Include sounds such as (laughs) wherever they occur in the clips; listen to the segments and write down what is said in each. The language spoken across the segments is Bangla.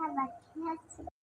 have a cat.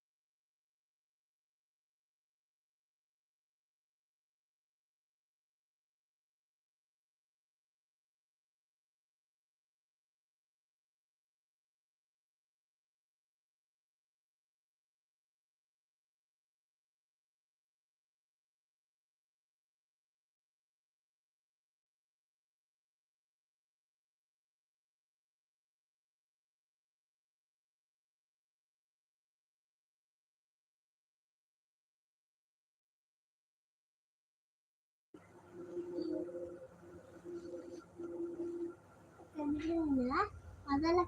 ಅದೆಲ್ಲ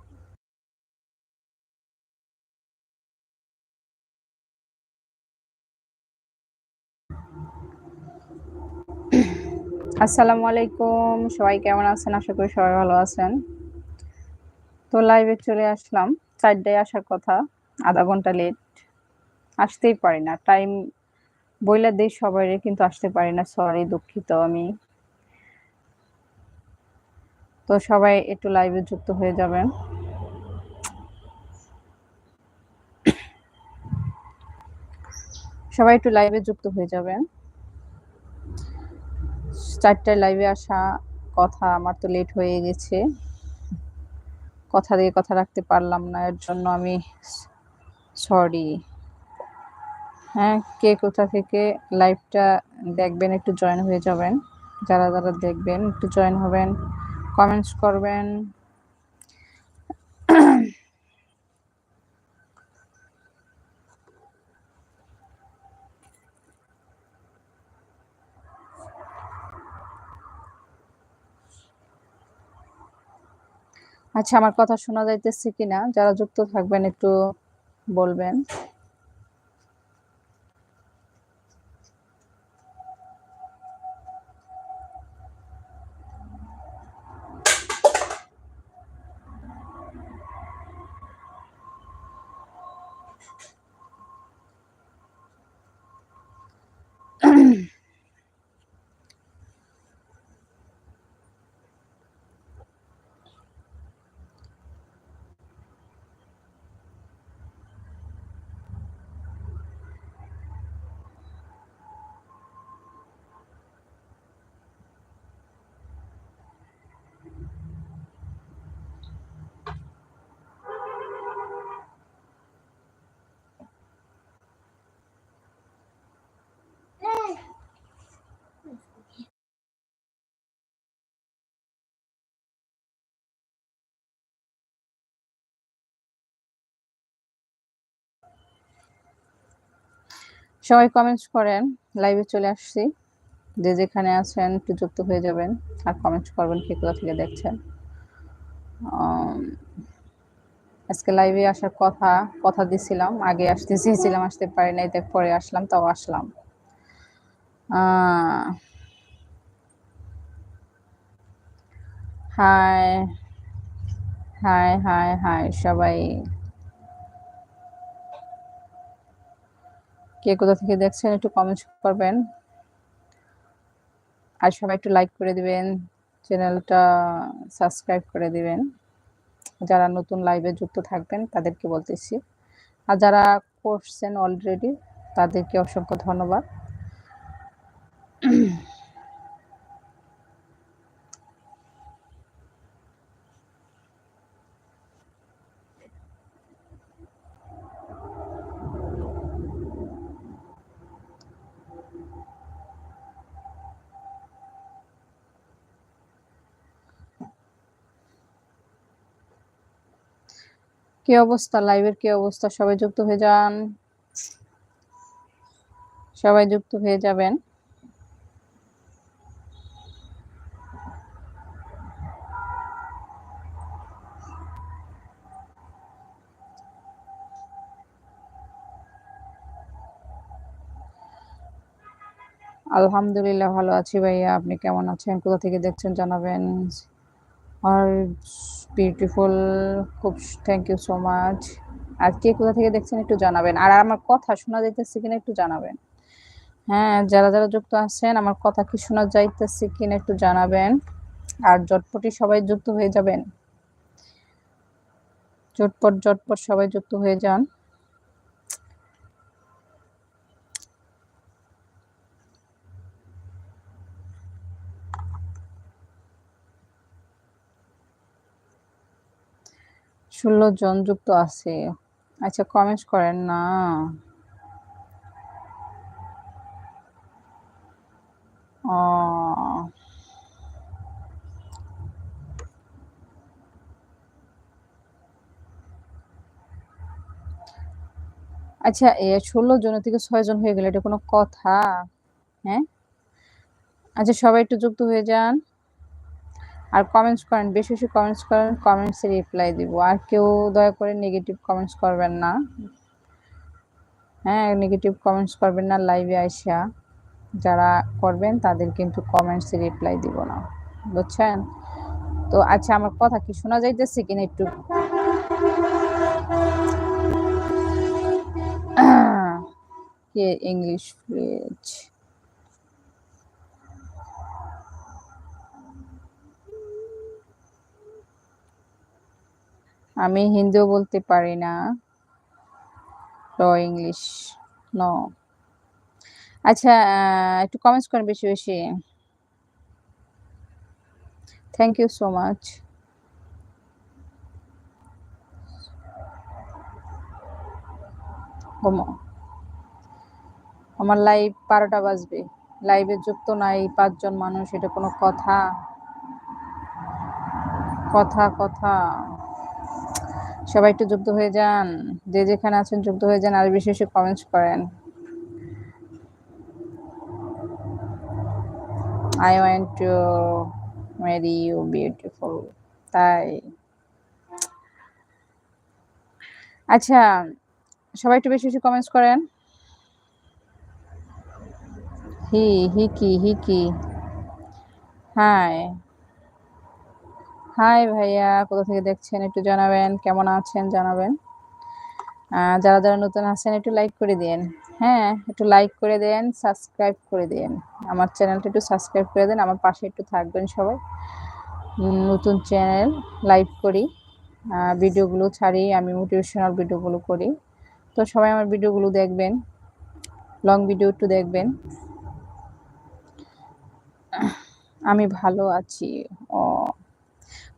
আসসালামু আলাইকুম সবাই কেমন আছেন আশা করি সবাই ভালো আছেন তো লাইভে চলে আসলাম চারটায় আসার কথা আধা ঘন্টা লেট আসতেই পারি না টাইম বইলা দিই সবাই কিন্তু আসতে পারি না সরি দুঃখিত আমি তো সবাই একটু লাইভে যুক্ত হয়ে যাবেন। সবাই একটু লাইভে যুক্ত হয়ে যাবেন। চারটায় লাইভে আসা কথা আমার তো লেট হয়ে গেছে। কথা দিয়ে কথা রাখতে পারলাম না, এর জন্য আমি সরি হ্যাঁ কে কোথা থেকে লাইভটা দেখবেন, একটু জয়েন হয়ে যাবেন। যারা যারা দেখবেন, একটু জয়েন হবেন। কমেন্টস করবেন। আচ্ছা আমার কথা শোনা যাইতেছে কিনা? যারা যুক্ত থাকবেন একটু বলবেন। সবাই কমেন্টস করেন লাইভে চলে আসছি। যে যেখানে আছেন, একটু যুক্ত হয়ে যাবেন, আর কমেন্টস করবেন কে কোথা থেকে দেখছেন। আজকে লাইভে আসার কথা কথা দিছিলাম, আগে আসতে চেয়েছিলাম, আসতে পারি নাই, তাই পরে আসলাম, তাও আসলাম। হাই হাই হাই হাই সবাই কে কোথা থেকে দেখছেন একটু কমেন্টস করবেন। আর সবাই একটু লাইক করে দিবেন চ্যানেলটা সাবস্ক্রাইব করে দিবেন। যারা নতুন লাইভে যুক্ত থাকবেন, তাদেরকে বলতেছি। আর যারা করছেন অলরেডি তাদেরকে অসংখ্য ধন্যবাদ। কি অবস্থা? লাইভের কি অবস্থা? সবাই যুক্ত হয়ে যান। সবাই যুক্ত হয়ে যাবেন। আলহামদুলিল্লাহ, ভালো আছি ভাইয়া। আপনি কেমন আছেন? কোথা থেকে দেখছেন জানাবেন? আর বিউটিফুল খুব থ্যাংক ইউ সো মাচ আর কে কোথা থেকে দেখছেন একটু জানাবেন। আর আমার কথা শোনা যাইতেছে কিনা একটু জানাবেন। হ্যাঁ যারা যারা যুক্ত আছেন, আমার কথা কি শোনা যাইতেছে কিনা একটু জানাবেন। আর জটপটি সবাই যুক্ত হয়ে যাবেন। চটপট, জটপট সবাই যুক্ত হয়ে যান। ষোলো জন যুক্ত আছে। আচ্ছা কমেন্ট করেন না। ও আচ্ছা এ ষোলো জনের থেকে ছয় জন হয়ে গেলে, এটা কোনো কথা? হ্যাঁ? আচ্ছা সবাই একটু যুক্ত হয়ে যান। আর কমেন্টস করেন, বেশি বেশি কমেন্টস করেন কমেন্টসে রিপ্লাই দিব। আর কেউ দয়া করে নেগেটিভ কমেন্টস করবেন না। হ্যাঁ নেগেটিভ কমেন্টস করবেন না লাইভে আইসা। যারা করবেন, তাদের কিন্তু কমেন্টসে রিপ্লাই দিব না। বুঝছেন? তো আচ্ছা আমার কথা কি শোনা যাইতেছে কিনা একটু? (clears throat) ইংলিশ আমি হিন্দিও বলতে পারি না। ইংলিশ ন আচ্ছা একটু কমেন্টস করেন বেশি বেশি। থ্যাংক ইউ সো মাচ আমার লাইভ বারোটা বাজবে। লাইভে যুক্ত নাই পাঁচজন মানুষ, এটা কোনো কথা? কথা কথা। সবাই একটু যুক্ত হয়ে যান। যে যেখানে আছেন যুক্ত হয়ে যান, আর বেশি বেশি কমেন্টস করেন। I want to marry you beautiful তাই। আচ্ছা সবাই একটু বেশি বেশি কমেন্টস করেন। হি হি কি হি কি। হাই হাই ভাইয়া, কোথা থেকে দেখছেন একটু জানাবেন, কেমন আছেন জানাবেন। যারা যারা নতুন আছেন একটু লাইক করে দিন হ্যাঁ একটু লাইক করে দেন সাবস্ক্রাইব করে দিন আমার চ্যানেলটা একটু সাবস্ক্রাইব করে দেন, আমার পাশে একটু থাকবেন সবাই। নতুন চ্যানেল লাইভ করি ভিডিওগুলো ছাড়ি, আমি মোটিভেশনাল ভিডিওগুলো করি। তো সবাই আমার ভিডিওগুলো দেখবেন লং ভিডিও একটু দেখবেন। আমি ভালো আছি। ও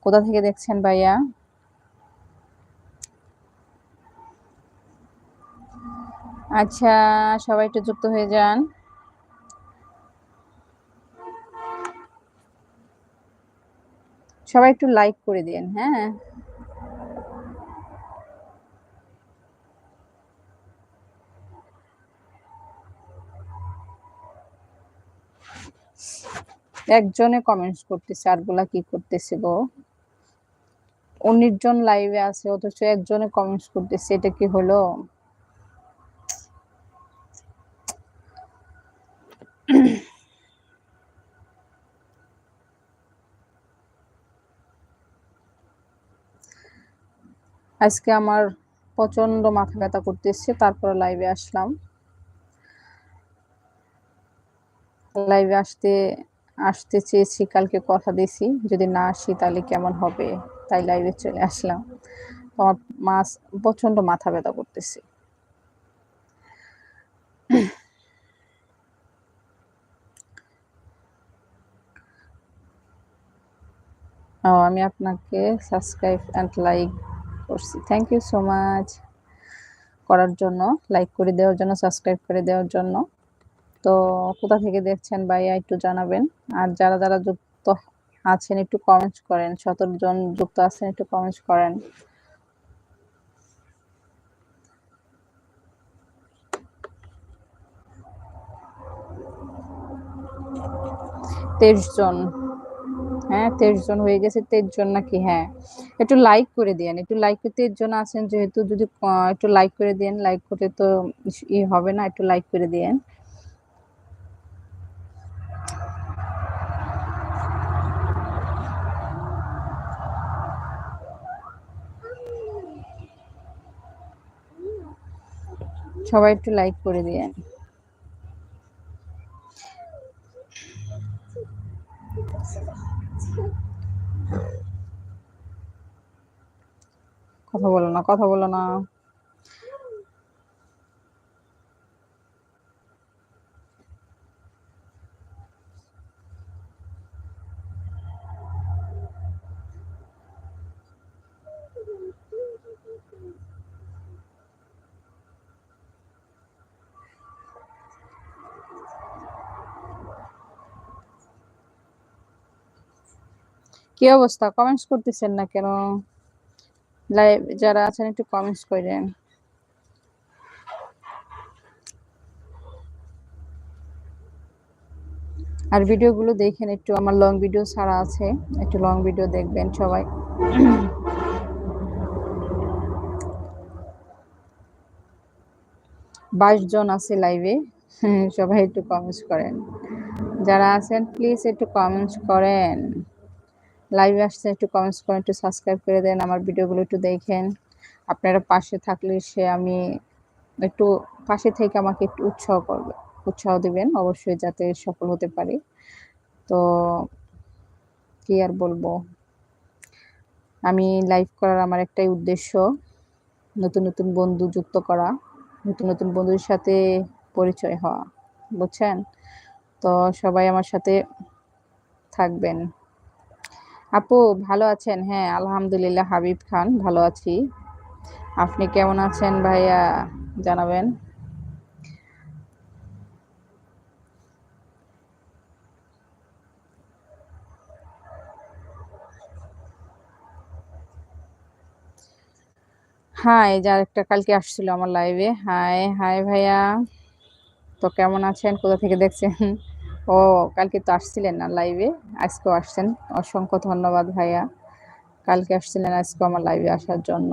কোথা থেকে দেখছেন ভাইয়া? আচ্ছা সবাই একটু যুক্ত হয়ে যান। সবাই একটু লাইক করে দিন হ্যাঁ? একজনে কমেন্টস করতেছে আরগুলা কি করতেছে গো? উনিশ জন লাইভে আছে, অথচ একজনে কমেন্টস করতেছে, এটা কি হলো? আজকে আমার প্রচণ্ড মাথা ব্যথা করতেছে, তারপর লাইভে আসলাম। লাইভে আসতে আসতে চেয়েছি, কালকে কথা দিছি যদি না আসি তাহলে কেমন হবে? তাই লাইভে চলে আসলাম। আমার মাছ প্রচণ্ড মাথা ব্যথা করতেছে। ও, আমি আপনাকে সাবস্ক্রাইব অ্যান্ড লাইক করছি। থ্যাংক ইউ সো মাচ করার জন্য লাইক করে দেওয়ার জন্য সাবস্ক্রাইব করে দেওয়ার জন্য। তো কোথা থেকে দেখছেন ভাইয়া একটু জানাবেন। আর যারা যারা যুক্ত আছেন, একটু কমেন্টস করেন। সতেরো জন যুক্ত আছেন, একটু কমেন্টস করেন। তেইশ জন। হ্যাঁ তেইশ জন হয়ে গেছে, তেইশ জন নাকি? হ্যাঁ। একটু লাইক করে দেন একটু লাইক তেইশ জন আছেন, যেহেতু যদি একটু লাইক করে দেন লাইক করে তো ই হবে না, একটু লাইক করে দেন সবাই একটু লাইক করে দিয়েন। কথা বলো না কথা বলো না। কি অবস্থা? কমেন্টস করতেছেন না কেন? লাইভ যারা আছেন, একটু কমেন্টস করেন আর ভিডিওগুলো দেখেন, একটু আমার লং ভিডিও ছাড়া আছে। একটু লং ভিডিও দেখবেন সবাই। বাইশ জন আছে লাইভে সবাই একটু কমেন্টস করেন। যারা আছেন প্লিজ একটু কমেন্টস করেন। লাইভে আসছে একটু কমেন্টস করেন, একটু সাবস্ক্রাইব করে দেন, আমার ভিডিওগুলো একটু দেখেন। আপনারা পাশে থাকলে সে আমি একটু পাশে থেকে আমাকে একটু উৎসাহ করবে, উৎসাহ দিবেন, অবশ্যই যাতে সফল হতে পারি। তো কি আর বলব? আমি লাইভ করার আমার একটাই উদ্দেশ্য, নতুন নতুন বন্ধু যুক্ত করা, নতুন নতুন বন্ধুর সাথে পরিচয় হওয়া, বুঝছেন? তো সবাই আমার সাথে থাকবেন। আপু, ভালো আছেন? হ্যাঁ আলহামদুলিল্লাহ, হাবিব খান, ভালো আছি। আপনি কেমন আছেন ভাইয়া? জানাবেন। হাই, যার একটা কালকে আসছিল আমার লাইভে হাই হাই ভাইয়া। তো কেমন আছেন? কোথা থেকে দেখছেন? ও, কালকে তো আসছিলেন না লাইভে আজকেও আসছেন। অসংখ্য ধন্যবাদ ভাইয়া। কালকে আসছিলেন আজকে আমার লাইভে আসার জন্য।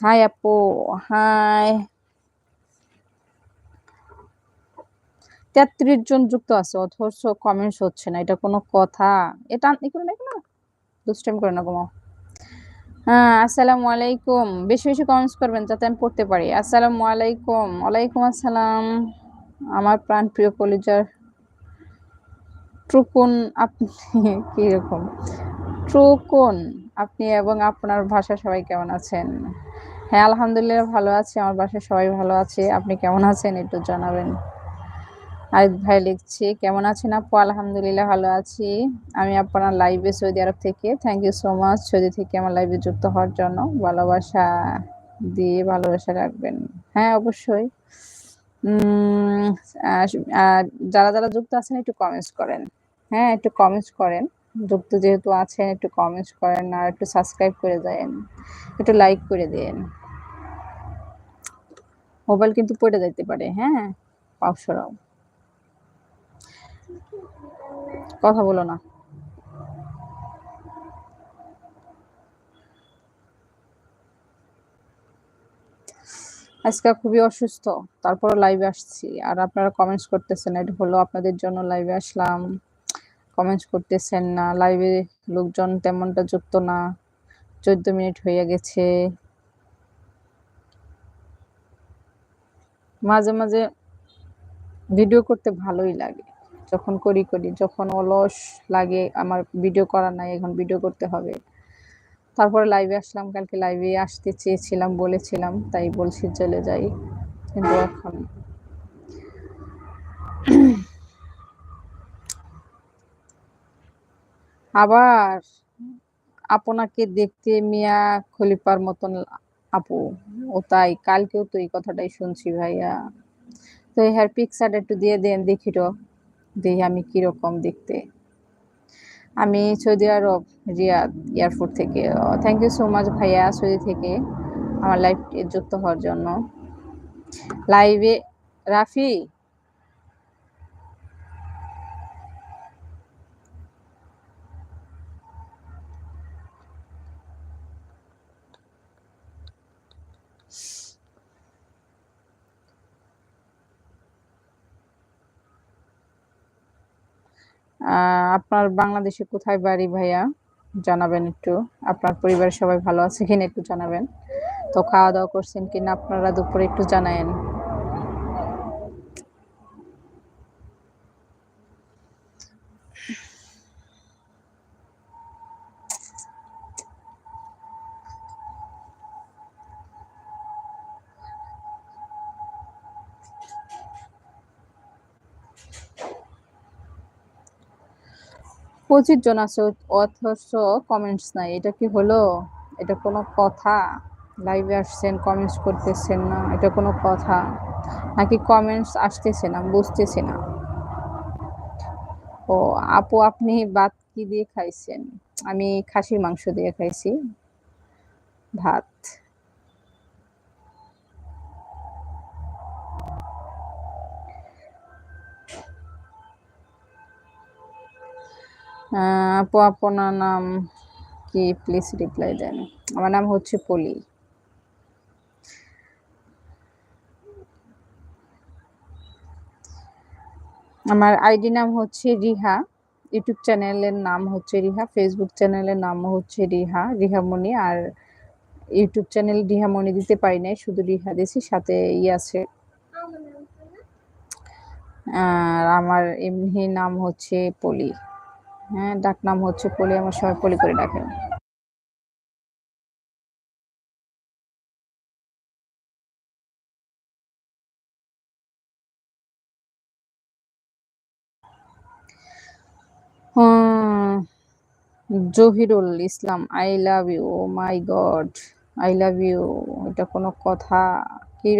হাই আপু হাই তেত্রিশ জন যুক্ত আছে, অথচ কমেন্টস হচ্ছে না, এটা কোনো কথা। এটা করে না দুষ্টাইম করে না ঘুমাও হ্যাঁ আসসালামু আলাইকুম। বেশি বেশি কমেন্টস করবেন যাতে আমি পড়তে পারি। আসসালামু আলাইকুম। ওয়ালাইকুম আসসালাম। আমার প্রাণ প্রিয় কলিজার ট্রুকুন আপনি (laughs) কীরকম ট্রুকুন, আপনি এবং আপনার ভাষা সবাই কেমন আছেন? হ্যাঁ আলহামদুলিল্লাহ ভালো আছি। আমার বাসায় সবাই ভালো আছে। আপনি কেমন আছেন একটু জানাবেন। আরেক ভাই লিখছি, কেমন আছেন আপু? আলহামদুলিল্লাহ ভালো আছি। আমি আপনার লাইভে সৌদি আরব থেকে। Thank you so much Saudi থেকে আমার লাইভে যুক্ত হওয়ার জন্য ভালোবাসা দিয়ে ভালোবাসা রাখবেন। হ্যাঁ অবশ্যই। যারা যারা যুক্ত আছেন, একটু কমেন্টস করেন। হ্যাঁ একটু কমেন্টস করেন। যুক্ত যেহেতু আছেন, একটু কমেন্টস করেন আর একটু সাবস্ক্রাইব করে দেন। একটু লাইক করে দেন। মোবাইল কিন্তু পড়ে যাইতে পারে। হ্যাঁ পাউসরাও কথা বলো না। আজকে খুবই অসুস্থ তারপর লাইভে আসছি। আর আপনারা কমেন্টস করতেছেন, এটা হলো আপনাদের জন্য লাইভে আসলাম। কমেন্টস করতেছেন না লাইভে লোকজন তেমনটা যুক্ত না, চোদ্দ মিনিট হয়ে গেছে। মাঝে মাঝে ভিডিও করতে ভালোই লাগে। যখন করি করি, যখন অলস লাগে আমার ভিডিও করার নাই, এখন ভিডিও করতে হবে। তারপরে লাইভে আসলাম, কালকে লাইভে আসতে চেয়েছিলাম, বলেছিলাম, তাই বলছি চলে যাই। কিন্তু এখন আবার আপনাকে দেখতে মিয়া খলিফার মতন আপু। ও তাই, কালকেও তো এই কথাটাই শুনছি ভাইয়া। তো হেয়ার পিকচার একটু দিয়ে দেন, দেখি তো। দেখি আমি কীরকম দেখতে। আমি সৌদি আরব, রিয়াদ, এয়ারপোর্ট থেকে। থ্যাংক ইউ সো মাচ ভাইয়া সৌদি থেকে আমার লাইভ যুক্ত হওয়ার জন্য। লাইভে রাফি আপনার বাংলাদেশে কোথায় বাড়ি ভাইয়া? জানাবেন একটু। আপনার পরিবারের সবাই ভালো আছে কিনা একটু জানাবেন। তো খাওয়া দাওয়া করছেন কিনা আপনারা দুপুরে একটু জানায়েন। পঁচিশ জন আছে, অথচ কমেন্টস নাই। এটা কি হলো? এটা কোনো কথা? লাইভে আসছেন কমেন্টস করতেছেন না, এটা কোনো কথা? নাকি কমেন্টস আসতেছে না, বুঝতেছে না। ও, আপু, আপনি ভাত কি দিয়ে খাইছেন? আমি খাসির মাংস দিয়ে খাইছি। ভাত। আপু, আপনার নাম কি? প্লিজ রিপ্লাই দেন আমার নাম হচ্ছে পলি। আমার আইডি নাম হচ্ছে রিহা। ইউটিউব চ্যানেলের নাম হচ্ছে রিহা। ফেসবুক চ্যানেলের নাম হচ্ছে রিহা রিহামণি আর ইউটিউব চ্যানেল রিহামণি দিতে পারি নাই, শুধু রিহা দিয়েছি সাথে ই আছে। আর আমার এমনি নাম হচ্ছে পলি। হ্যাঁ ডাক নাম হচ্ছে পলি, আমার সবাই পলি করে ডাকে। Jahirul Islam I love you my God I love you এটা কোনো কথা? কি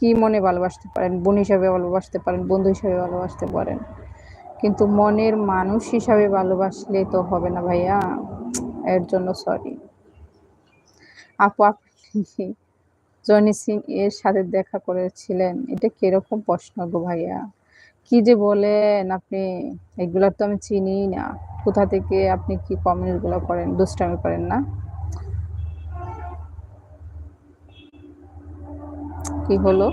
কি মনে ভালোবাসতে পারেন? বোন হিসাবে ভালোবাসতে পারেন? বন্ধু হিসাবে ভালোবাসতে পারেন? কিন্তু মনের মানুষ হিসাবে ভালোবাসলে তো হবে না ভাইয়া। এর জন্য সরি আপু, আপনি জনি সিং এর সাথে দেখা করেছিলেন, এটা কীরকম প্রশ্ন গো ভাইয়া? কি যে বলেন আপনি, এগুলো তো আমি চিনি না। কোথা থেকে আপনি কি কমেন্টগুলো করেন? দুষ্টামি করেন না? কি হলো?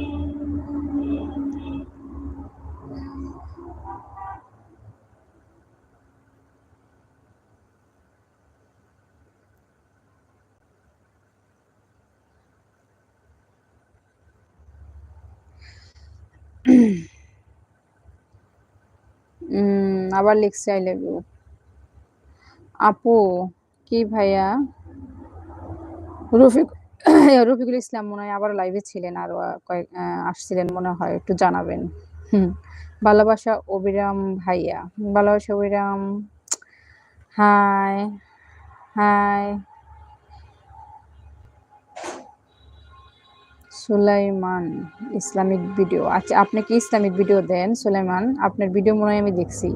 আবার লিখছে আই লাভ ইউ আপু, কি ভাইয়া? রফিক, (coughs) রফিকুল ইসলাম মনে হয় আবার লাইভে ছিলেন, আরও কয়েক আসছিলেন মনে হয়, একটু জানাবেন। হুম, ভালোবাসা অবিরাম ভাইয়া। ভালোবাসা অবিরাম, high high. Sulaiman Islamic video. আচ্ছা আপনি কি ইসলামিক ভিডিও দেন? সুলাইমান, আপনার ভিডিও মনে হয় আমি দেখছি।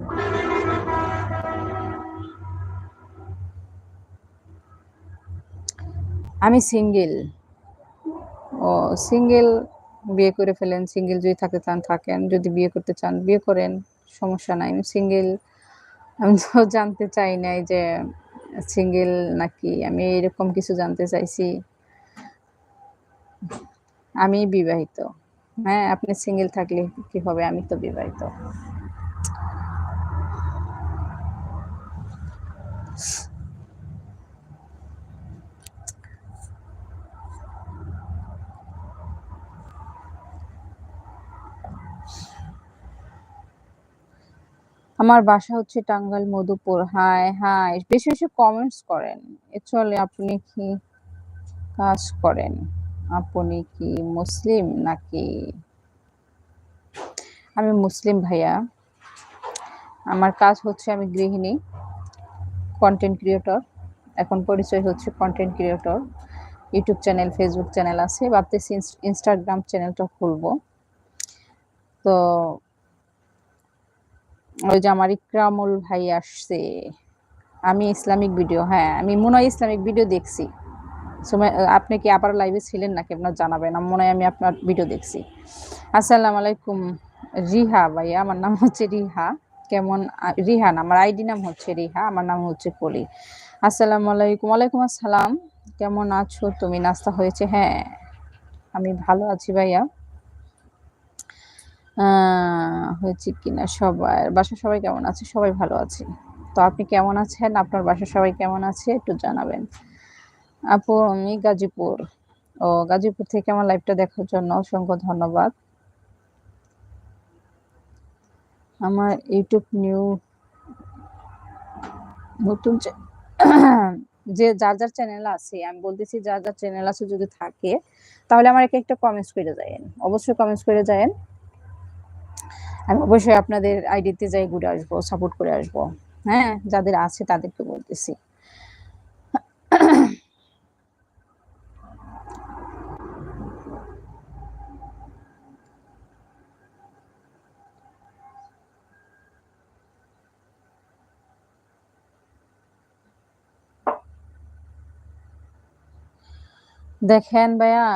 আমি সিঙ্গেল। ও, সিঙ্গেল বিয়ে করে ফেলেন। সিঙ্গেল যদি থাকতে চান, থাকেন। যদি বিয়ে করতে চান, বিয়ে করেন। সমস্যা নাই। আমি সিঙ্গেল। আমি তো (laughs) জানতে চাই নাই যে সিঙ্গেল নাকি। আমি এরকম কিছু জানতে চাইছি। আমি বিবাহিত। হ্যাঁ আপনি সিঙ্গেল থাকলে কি হবে? আমি তো বিবাহিত। আমার বাসা হচ্ছে টাঙ্গাইল, মধুপুর। হায় হায়, বেশি বেশি কমেন্টস করেন। এ চলে আপনি কি কাজ করেন? আপনি কি মুসলিম নাকি? আমি মুসলিম ভাইয়া। আমার কাজ হচ্ছে আমি গৃহিণী কন্টেন্ট ক্রিয়েটর এখন পরিচয় হচ্ছে content creator YouTube channel Facebook channel আছে, ভাবতেছি ইনস্টাগ্রাম চ্যানেলটা খুলবো। তো ওই যে আমার ইকরামুল ভাই আসছে। আমি ইসলামিক ভিডিও হ্যাঁ আমি মনে হয় ইসলামিক ভিডিও দেখছি। আপনি কি আবার লাইভে ছিলেন নাকি? আপনার জানাবেন। মনে হয় আমি আপনার ভিডিও দেখছি। আসসালামু আলাইকুম, রিহা ভাইয়া। আমার নাম হচ্ছে রিহা। কেমন রিহান আমার আইডি নাম হচ্ছে রিহা। আমার নাম হচ্ছে পলি। আসসালামু আলাইকুম। ওয়ালাইকুম আসসালাম। কেমন আছো? তুমি নাস্তা হয়েছে? হ্যাঁ আমি ভালো আছি ভাইয়া। হয়েছে কিনা সবাই বাসা সবাই কেমন আছে? সবাই ভালো আছে। তো আপনি কেমন আছেন? আপনার বাসা সবাই কেমন আছে? একটু জানাবেন। আপু, আমি গাজীপুর। ও, গাজীপুর থেকে আমার লাইভটা দেখার জন্য অসংখ্য ধন্যবাদ। আমার ইউটিউব নিউ নতুন যে যার যার চ্যানেল আছে, আমি বলতেছি যার যার চ্যানেল আছে যদি থাকে, তাহলে আমার একটা একটা কমেন্টস করে যায়েন। অবশ্যই কমেন্টস করে যায়েন। আমি অবশ্যই আপনাদের আইডিতে যাই, ঘুরে আসব সাপোর্ট করে আসব। হ্যাঁ যাদের আছে তাদেরকে বলতেছি। দেখেন ভাইয়া,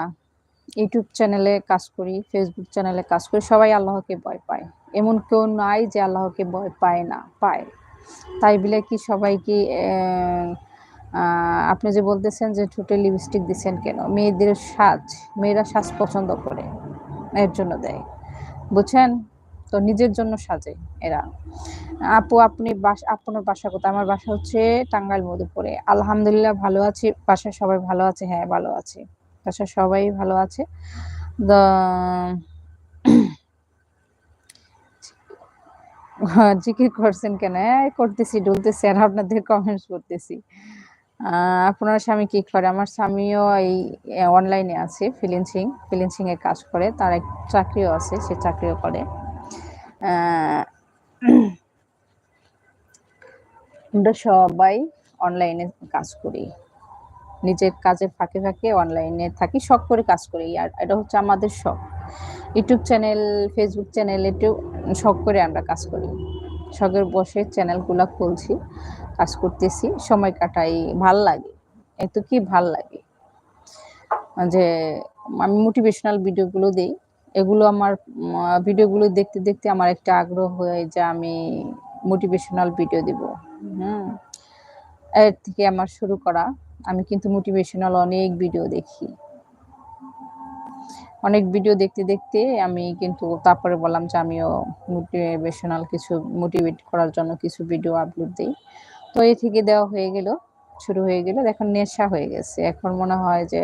ইউটিউব চ্যানেলে কাজ করি ফেসবুক চ্যানেলে কাজ করি, সবাই আল্লাহকে ভয় পায়। এমন কেউ নাই যে আল্লাহকে ভয় পায় না, পায়। তাই বলে কি সবাই কি আপনি যে বলতেছেন যে ঠোঁটে লিপস্টিক দিচ্ছেন কেন? মেয়েদের সাজ, মেয়েরা সাজ পছন্দ করে, এর জন্য দেয়। বুঝছেন? তো নিজের জন্য সাজে এরা। আপু, আপনি বাসা, আপনার বাসা কোথায়? আমার বাসা হচ্ছে টাঙ্গাইল মধুপুরে। আলহামদুলিল্লাহ ভালো আছি। বাসায় সবাই ভালো আছে? হ্যাঁ ভালো আছে। বাসায় সবাই ভালো আছে। (clears throat) জিকির করছেন কেন? করতেছি, ডুলতেছি আর আপনাদের কমেন্টস করতেছি। আপনার স্বামী কি করে? আমার স্বামীও এই অনলাইনে আছে ফিলিংসিং ফিলিংসিং এর কাজ করে। তার এক চাকরিও আছে, সে চাকরিও করে। আমরা সবাই অনলাইনে কাজ করি। নিজের কাজের ফাঁকে ফাঁকে অনলাইনে থাকি, শখ করে কাজ করি। আর এটা হচ্ছে আমাদের শখ। ইউটিউব চ্যানেল ফেসবুক চ্যানেল একটু শখ করে আমরা কাজ করি। শখের বসে চ্যানেলগুলো খুলছি, কাজ করতেছি, সময় কাটাই, ভালো লাগে। এত কি ভালো লাগে? যে আমি মোটিভেশনাল ভিডিওগুলো দিই। এগুলো আমার ভিডিওগুলো দেখতে দেখতে আমার একটা আগ্রহ হয়ে যে আমি মোটিভেশনাল ভিডিও দিব। হুম। এর থেকে আমার শুরু করা। আমি কিন্তু মোটিভেশনাল অনেক ভিডিও দেখি। অনেক ভিডিও দেখতে দেখতে আমি কিন্তু তারপরে বললাম যে আমিও মোটিভেশনাল কিছু মোটিভেট করার জন্য কিছু ভিডিও আপলোড দিই। তো এ থেকে দেওয়া হয়ে গেল, শুরু হয়ে গেল। এখন নেশা হয়ে গেছে। এখন মনে হয় যে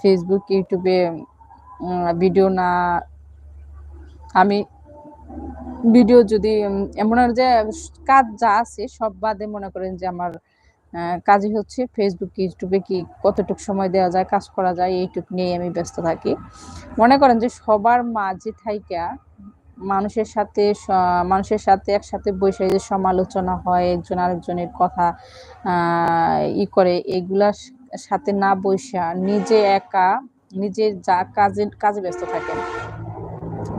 ফেসবুক ইউটিউবে ভিডিও না, আমি ভিডিও যদি এমন যে, কাজ যা আছে, সব বাদে মনে করেন যে আমার কাজই হচ্ছে ফেসবুক ইউটিউবে কি কতটুকু সময় দেওয়া যায়, কাজ করা যায়, এইটুক নিয়ে আমি ব্যস্ত থাকি। মনে করেন যে সবার মাঝে থাইকা মানুষের সাথে মানুষের সাথে একসাথে বসে যে সমালোচনা হয়, একজন আরেকজনের কথা ই করে, এগুলার সাথে না বৈশা নিজে একা নিজের যা কাজে কাজে ব্যস্ত থাকেন।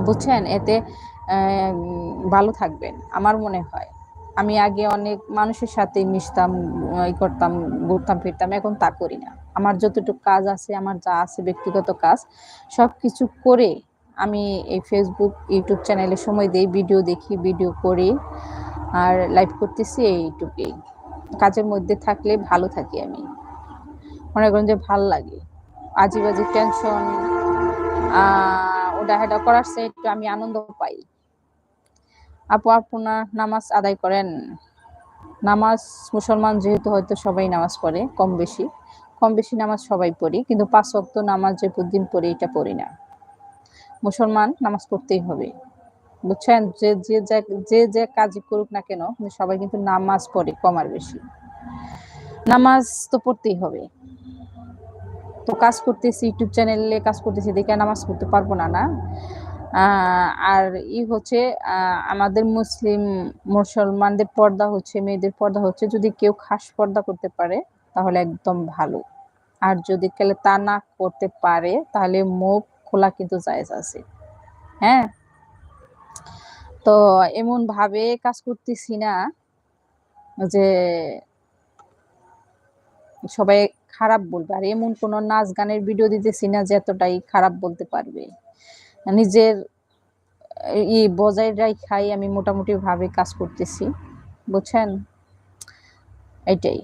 বুঝছেন? এতে ভালো থাকবেন, আমার মনে হয়। আমি আগে অনেক মানুষের সাথে মিশতাম, ই করতাম, ঘুরতাম, ফিরতাম, এখন তা করি না। আমার যতটুকু কাজ আছে, আমার যা আছে, ব্যক্তিগত কাজ সব কিছু করে আমি এই ফেসবুক ইউটিউব চ্যানেলে সময় দিই ভিডিও দেখি ভিডিও করি, আর লাইভ করতেছি এইটুকুই। কাজের মধ্যে থাকলে ভালো থাকি আমি। মনে করেন যে ভালো লাগে। আজিবাজি টেনশন ওটা হেডা করার সে একটু আমি আনন্দ পাই। আপু আপনার নামাজ আদায় করেন? নামাজ মুসলমান যেহেতু হয়তো সবাই নামাজ পড়ে, কম বেশি। কম বেশি নামাজ সবাই পড়ি, কিন্তু পাঁচ অক্ত নামাজ যে দিন পড়ি, এটা পড়ি না। মুসলমান নামাজ পড়তেই হবে। বুঝছেন? যে যে যে যে কাজই করুক না কেন সবাই কিন্তু নামাজ পড়ে, কম আর বেশি। নামাজ তো পড়তেই হবে। তো কাজ করতেছি ইউটিউব চ্যানেলে কাজ করতেছি, দেখে নামাজ পড়তে পারব না না? আর ই হচ্ছে আমাদের মুসলিম, মুসলমানদের পর্দা হচ্ছে, মেয়েদের পর্দা হচ্ছে, যদি কেউ খাস পর্দা করতে পারে, তাহলে একদম ভালো। আর যদি কেলে তা না করতে পারে, তাহলে মুখ খোলা কিন্তু জায়েজ আছে। হ্যাঁ? তো এমন ভাবে কাজ করতেছি না যে সবাই খারাপ বলবে। আর এমন কোন নাচ গানের ভিডিও দিতেছি না যে এতটাই খারাপ বলতে পারবে। নিজের, ই, বজায় রাখাই আমি মোটামুটি ভাবে কাজ করতেছি। বুঝছেন? এটাই।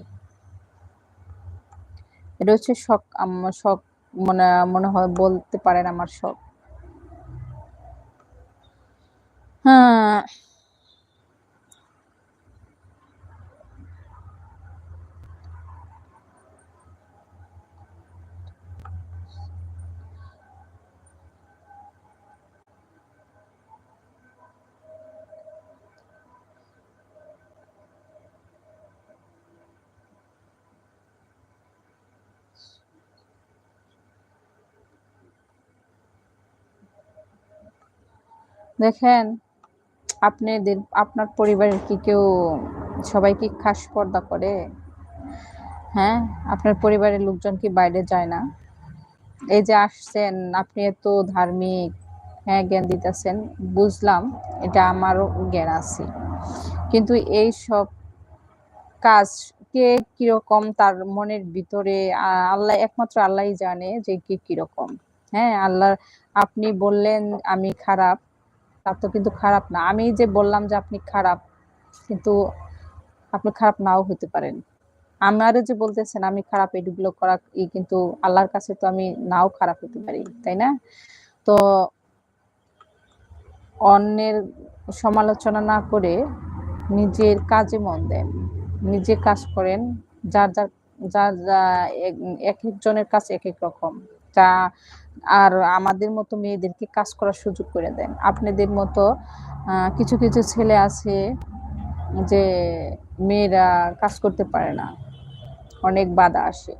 এটা হচ্ছে শখ আমার শখ, মনে মনে হয় বলতে পারেন আমার শখ। হ্যাঁ। দেখেন, আপনাদের, আপনার পরিবারের কি কেউ সবাই কি খাস পর্দা করে? হ্যাঁ আপনার পরিবারের লোকজন কি বাইরে যায় না? এই যে আসছেন, আপনি এত ধার্মিক হ্যাঁ জ্ঞান দিতেছেন, বুঝলাম, এটা আমারও জ্ঞান আছে। কিন্তু এই সব কাজ কে কীরকম তার মনের ভিতরে আল্লাহ, একমাত্র আল্লাহই জানে যে কে কীরকম। হ্যাঁ আল্লাহ, আপনি বললেন, আমি খারাপ তার তো কিন্তু খারাপ না। আমি যে বললাম যে আপনি খারাপ, কিন্তু আপনি খারাপ নাও হতে পারেন। আমারও যে বলতেছেন আমি খারাপ, এগুলো করা কিন্তু আল্লাহর কাছে তো আমি নাও খারাপ হতে পারি, তাই না? তো অন্যের সমালোচনা না করে নিজের কাজে মন দেন, নিজে কাজ করেন, যার যার যার, যা এক একজনের কাছে এক এক রকম। তা আর আমাদের মতো মেয়েদেরকে কাজ করার সুযোগ করে দেন। আপনাদের মতো কিছু কিছু ছেলে আছে যে মেয়েরা কাজ করতে পারে না। অনেক বাধা আসে।